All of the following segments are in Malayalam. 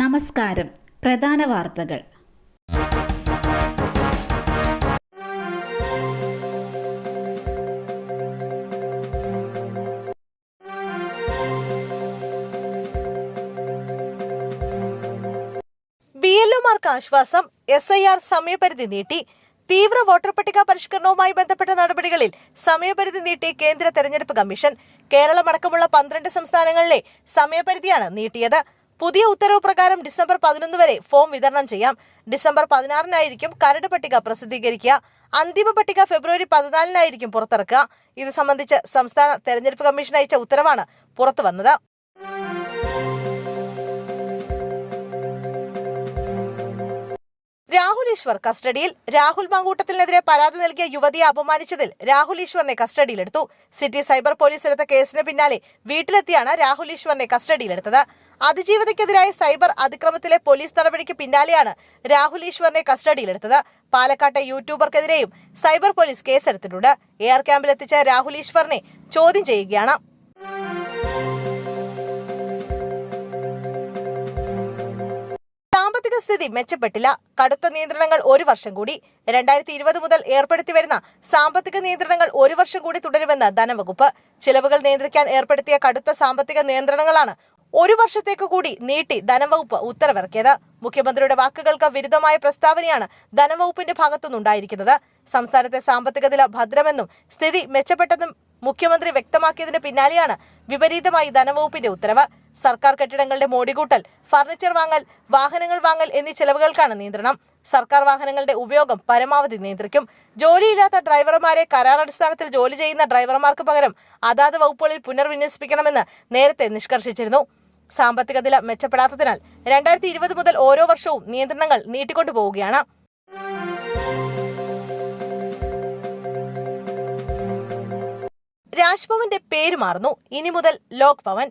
നമസ്കാരം. പ്രധാന വാർത്തകൾ. ബി ആശ്വാസം എസ് ഐ ആർ സമയപരിധി നീട്ടി തീവ്ര വോട്ടർ പട്ടിക പരിഷ്കരണവുമായി ബന്ധപ്പെട്ട നടപടികളിൽ സമയപരിധി നീട്ടി കേന്ദ്ര തെരഞ്ഞെടുപ്പ് കമ്മീഷൻ. കേരളമടക്കമുള്ള പന്ത്രണ്ട് സംസ്ഥാനങ്ങളിലെ സമയപരിധിയാണ് നീട്ടിയത്. പുതിയ ഉത്തരവ് പ്രകാരം ഡിസംബർ പതിനൊന്ന് വരെ ഫോം വിതരണം ചെയ്യാം. ഡിസംബർ പതിനാറിനായിരിക്കും കരട് പട്ടിക പ്രസിദ്ധീകരിക്കുക. അന്തിമ പട്ടിക ഫെബ്രുവരി പതിനാലിനായിരിക്കും പുറത്തിറക്കുക. ഇത് സംബന്ധിച്ച് സംസ്ഥാന തെരഞ്ഞെടുപ്പ് കമ്മീഷൻ അയച്ച ഉത്തരവാണ് പുറത്തു വന്നത്. രാഹുൽ ഈശ്വർ കസ്റ്റഡിയിൽ. രാഹുൽ മാങ്കൂട്ടത്തിനെതിരെ പരാതി നൽകിയ യുവതിയെ അപമാനിച്ചതിൽ രാഹുൽ ഈശ്വറിനെ കസ്റ്റഡിയിലെടുത്തു. സിറ്റി സൈബർ പോലീസ് എടുത്ത കേസിന് പിന്നാലെ വീട്ടിലെത്തിയാണ് രാഹുൽ ഈശ്വറിനെ കസ്റ്റഡിയിലെടുത്തത്. അതിജീവിതയ്ക്കെതിരായ സൈബർ അതിക്രമത്തിലെ പോലീസ് നടപടിക്ക് പിന്നാലെയാണ് രാഹുൽ ഈശ്വറിനെ കസ്റ്റഡിയിലെടുത്തത്. പാലക്കാട്ടെ യൂട്യൂബർക്കെതിരെയും സൈബർ പോലീസ് കേസെടുത്തിട്ടുണ്ട്. എയർ ക്യാമ്പിലെത്തിച്ച രാഹുൽ ഈശ്വറിനെ ചോദ്യം ചെയ്യുകയാണ്. സാമ്പത്തിക സ്ഥിതി മെച്ചപ്പെട്ടില്ല. കടുത്ത നിയന്ത്രണങ്ങൾ ഒരു വർഷം കൂടി. രണ്ടായിരത്തി ഇരുപത് മുതൽ ഏർപ്പെടുത്തി വരുന്ന സാമ്പത്തിക നിയന്ത്രണങ്ങൾ ഒരു വർഷം കൂടി തുടരുമെന്ന് ധനവകുപ്പ്. ചിലവുകൾ നിയന്ത്രിക്കാൻ ഏർപ്പെടുത്തിയ കടുത്ത സാമ്പത്തിക നിയന്ത്രണങ്ങളാണ് ഒരു വർഷത്തേക്ക് കൂടി നീട്ടി ധനവകുപ്പ് ഉത്തരവിറക്കിയത്. മുഖ്യമന്ത്രിയുടെ വാക്കുകൾക്ക് വിരുദ്ധമായ പ്രസ്താവനയാണ് ധനവകുപ്പിന്റെ ഭാഗത്തുനിന്നുണ്ടായിരിക്കുന്നത്. സംസ്ഥാനത്തെ സാമ്പത്തിക നില ഭദ്രമെന്നും സ്ഥിതി മെച്ചപ്പെട്ടെന്നും മുഖ്യമന്ത്രി വ്യക്തമാക്കിയതിന് പിന്നാലെയാണ് വിപരീതമായി ധനവകുപ്പിന്റെ ഉത്തരവ്. സർക്കാർ കെട്ടിടങ്ങളുടെ മോടികൂട്ടൽ ഫർണിച്ചർ വാങ്ങൽ വാഹനങ്ങൾ വാങ്ങൽ എന്നീ ചെലവുകൾക്കാണ് നിയന്ത്രണം. സർക്കാർ വാഹനങ്ങളുടെ ഉപയോഗം പരമാവധി നിയന്ത്രിക്കും. ജോലിയില്ലാത്ത ഡ്രൈവർമാരെ കരാറടിസ്ഥാനത്തിൽ ജോലി ചെയ്യുന്ന ഡ്രൈവർമാർക്ക് പകരം അതാത് വകുപ്പുകളിൽ പുനർവിന്യസിപ്പിക്കണമെന്ന് നേരത്തെ നിഷ്കർഷിച്ചിരുന്നു. സാമ്പത്തിക നില മെച്ചപ്പെടാത്തതിനാൽ രണ്ടായിരത്തി ഇരുപത് മുതൽ ഓരോ വർഷവും നിയന്ത്രണങ്ങൾ നീട്ടിക്കൊണ്ടുപോവുകയാണ്. രാജ്ഭവന്റെ പേര് മാറുന്നു. ഇനി മുതൽ ലോക് ഭവൻ.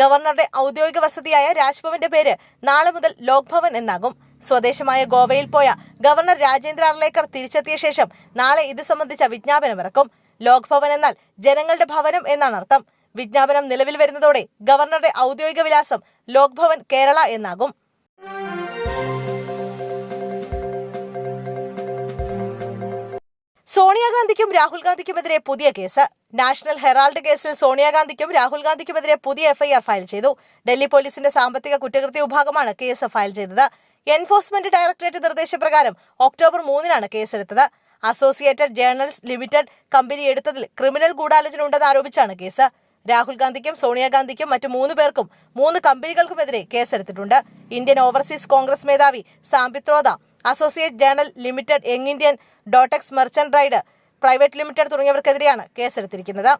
ഗവർണറുടെ ഔദ്യോഗിക വസതിയായ രാജ്ഭവന്റെ പേര് നാളെ മുതൽ ലോക് ഭവൻ എന്നാകും. സ്വദേശമായ ഗോവയിൽ പോയ ഗവർണർ രാജേന്ദ്ര അർലേക്കർ തിരിച്ചെത്തിയ ശേഷം നാളെ ഇത് സംബന്ധിച്ച വിജ്ഞാപനമിറക്കും. ലോക് ഭവൻ എന്നാൽ ജനങ്ങളുടെ ഭവനം എന്നാണ് അർത്ഥം വിജ്ഞാപനം നിലവിൽ വരുന്നതോടെ ഗവർണറുടെ ഔദ്യോഗിക വിലാസം ലോക്ഭവൻ കേരള എന്നാകും. സോണിയാഗാന്ധിക്കും രാഹുൽ ഗാന്ധിക്കുമെതിരെ പുതിയ കേസ്. നാഷണൽ ഹെറാൾഡ് കേസിൽ സോണിയാഗാന്ധിക്കും രാഹുൽ ഗാന്ധിക്കുമെതിരെ പുതിയ എഫ്ഐആർ ഫയൽ ചെയ്തു. ഡൽഹി പോലീസിന്റെ സാമ്പത്തിക കുറ്റകൃത്യ വിഭാഗമാണ് കേസ് ഫയൽ ചെയ്തത്. എൻഫോഴ്സ്മെന്റ് ഡയറക്ടറേറ്റ് നിർദ്ദേശപ്രകാരം ഒക്ടോബർ മൂന്നിനാണ് കേസെടുത്തത്. അസോസിയേറ്റഡ് ജേർണൽസ് ലിമിറ്റഡ് കമ്പനി എടുത്തതിൽ ക്രിമിനൽ ഗൂഢാലോചന ഉണ്ടെന്ന് ആരോപിച്ചാണ് കേസ്. രാഹുൽ ഗാന്ധിക്കും സോണിയാഗാന്ധിക്കും മറ്റു മൂന്ന് പേർക്കും മൂന്ന് കമ്പനികൾക്കുമെതിരെ കേസെടുത്തിട്ടുണ്ട്. ഇന്ത്യൻ ഓവർസീസ് കോൺഗ്രസ് മേധാവി Sam Pitroda Associate Journal Limited Young Indian Dotex merchant ride Private Limited തുടങ്ങിയവർക്കെതിരെയാണ് കേസെടുത്തിരിക്കുന്നത്.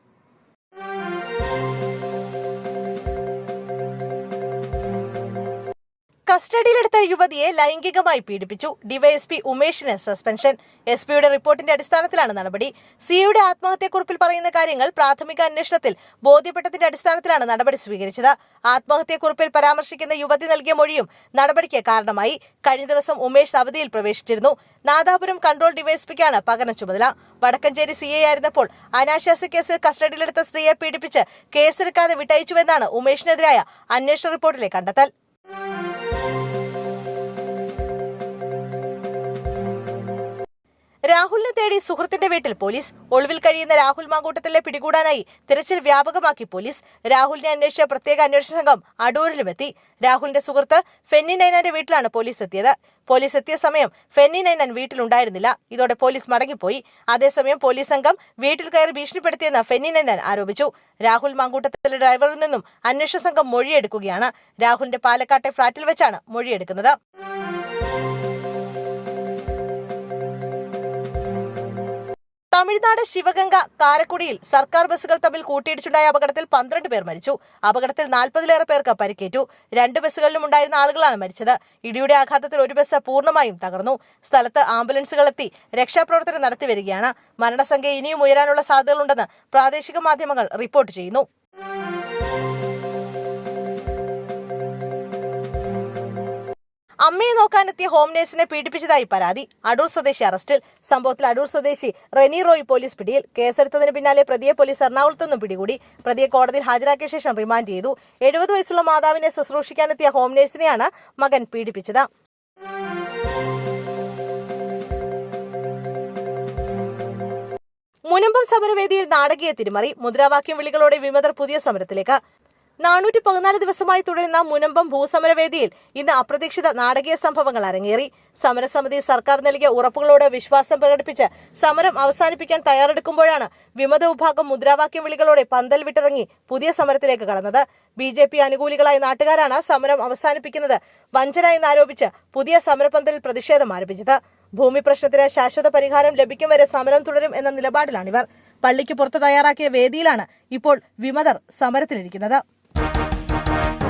കസ്റ്റഡിയിലെടുത്ത യുവതിയെ ലൈംഗികമായി പീഡിപ്പിച്ചു. DYSP ഉമേഷിന് suspension. എസ് പിയുടെ റിപ്പോർട്ടിന്റെ അടിസ്ഥാനത്തിലാണ് നടപടി. സിയുടെ ആത്മഹത്യക്കുറിപ്പിൽ പറയുന്ന കാര്യങ്ങൾ പ്രാഥമിക അന്വേഷണത്തിൽ ബോധ്യപ്പെട്ടതിന്റെ അടിസ്ഥാനത്തിലാണ് നടപടി സ്വീകരിച്ചത്. ആത്മഹത്യക്കുറിപ്പിൽ പരാമർശിക്കുന്ന യുവതി നൽകിയ മൊഴിയും നടപടിക്ക് കാരണമായി. കഴിഞ്ഞ ദിവസം ഉമേഷ് അവധിയിൽ പ്രവേശിച്ചിരുന്നു. നാദാപുരം കൺട്രോൾ ഡിവൈഎസ്പിക്കാണ് പകരം ചുമതല. വടക്കഞ്ചേരി സി ഐ ആയിരുന്നപ്പോൾ അനാശാസ്യ കേസിൽ കസ്റ്റഡിയിലെടുത്ത സ്ത്രീയെ പീഡിപ്പിച്ച് കേസെടുക്കാതെ വിട്ടയച്ചുവെന്നാണ് ഉമേഷിനെതിരായ അന്വേഷണ റിപ്പോർട്ടിലെ കണ്ടെത്തൽ. രാഹുലിനെ തേടി സുഹൃത്തിന്റെ വീട്ടിൽ പോലീസ്. ഒളിവിൽ കഴിയുന്ന രാഹുൽ മാങ്കൂട്ടത്തിലെ പിടികൂടാനായി തിരച്ചിൽ വ്യാപകമാക്കി പോലീസ്. രാഹുലിനെ അന്വേഷിച്ച പ്രത്യേക അന്വേഷണ സംഘം അടൂരിലുമെത്തി. രാഹുലിന്റെ സുഹൃത്ത് ഫെന്നി നൈനാന്റെ വീട്ടിലാണ് പോലീസ് എത്തിയത്. പോലീസ് എത്തിയ സമയം ഫെന്നി നൈനാൻ വീട്ടിലുണ്ടായിരുന്നില്ല. ഇതോടെ പോലീസ് മടങ്ങിപ്പോയി. അതേസമയം പോലീസ് സംഘം വീട്ടിൽ കയറി ഭീഷണിപ്പെടുത്തിയെന്ന് ഫെന്നി നൈനാൻ ആരോപിച്ചു. രാഹുൽ മാങ്കൂട്ടത്തിലെ ഡ്രൈവറിൽ നിന്നും അന്വേഷണ സംഘം മൊഴിയെടുക്കുകയാണ്. രാഹുലിന്റെ പാലക്കാട്ടെ ഫ്ളാറ്റിൽ വെച്ചാണ് മൊഴിയെടുക്കുന്നത്. തമിഴ്നാട് ശിവഗംഗ കാരക്കുടിയിൽ സർക്കാർ ബസ്സുകൾ തമ്മിൽ കൂട്ടിയിടിച്ചുണ്ടായ അപകടത്തിൽ പന്ത്രണ്ട് പേർ മരിച്ചു. അപകടത്തിൽ നാൽപ്പതിലേറെ പേർക്ക് പരിക്കേറ്റു. രണ്ട് ബസ്സുകളിലും ഉണ്ടായിരുന്ന ആളുകളാണ് മരിച്ചത്. ഇടിയുടെ ആഘാതത്തിൽ ഒരു ബസ് പൂർണമായും തകർന്നു. സ്ഥലത്ത് ആംബുലൻസുകൾ എത്തി രക്ഷാപ്രവർത്തനം നടത്തി വരികയാണ്. മരണസംഖ്യ ഇനിയും ഉയരാനുള്ള സാധ്യതകളുണ്ടെന്ന് പ്രാദേശിക മാധ്യമങ്ങൾ റിപ്പോർട്ട് ചെയ്യുന്നു. അമ്മയെ നോക്കാനെത്തിയ ഹോം നേഴ്സിനെ പീഡിപ്പിച്ചതായി പരാതി. അടൂർ സ്വദേശി അറസ്റ്റിൽ. സംഭവത്തിൽ അടൂർ സ്വദേശി റെനി റോയ് പോലീസ് പിടിയിൽ. കേസെടുത്തതിന് പിന്നാലെ പ്രതിയെ പോലീസ് എറണാകുളത്ത് നിന്നും പിടികൂടി. പ്രതിയെ കോടതിയിൽ ഹാജരാക്കിയ ശേഷം റിമാൻഡ് ചെയ്തു. എഴുപത് വയസ്സുള്ള മാതാവിനെ ശുശ്രൂഷിക്കാനെത്തിയ ഹോം നേഴ്സിനെയാണ് മകൻ പീഡിപ്പിച്ചത്. മുനമ്പം സമരവേദിയിൽ നാടകീയ തിരിമറി മുദ്രാവാക്യം വിളികളോടെ വിമതർ പുതിയ സമരത്തിലേക്ക്. നാനൂറ്റി പതിനാല് ദിവസമായി തുടരുന്ന മുനമ്പം ഭൂസമരവേദിയിൽ ഇന്ന് അപ്രതീക്ഷിത നാടകീയ സംഭവങ്ങൾ അരങ്ങേറി. സമരസമിതി സർക്കാർ നൽകിയ ഉറപ്പുകളോട് വിശ്വാസം പ്രകടിപ്പിച്ച് സമരം അവസാനിപ്പിക്കാൻ തയ്യാറെടുക്കുമ്പോഴാണ് വിമത വിഭാഗം മുദ്രാവാക്യം വിളികളോടെ പന്തൽ വിട്ടിറങ്ങി പുതിയ സമരത്തിലേക്ക് കടന്നത്. ബി ജെ പി അനുകൂലികളായ നാട്ടുകാരാണ് സമരം അവസാനിപ്പിക്കുന്നത്. വഞ്ചന എന്നാരോപിച്ച് പുതിയ സമരപന്തലിൽ പ്രതിഷേധം ആരംഭിച്ചത്. ഭൂമി പ്രശ്നത്തിന് ശാശ്വത പരിഹാരം ലഭിക്കും വരെ സമരം തുടരും എന്ന നിലപാടിലാണിവർ. പള്ളിക്ക് പുറത്ത് തയ്യാറാക്കിയ വേദിയിലാണ് ഇപ്പോൾ വിമതർ സമരത്തിലിരിക്കുന്നത്. Bye.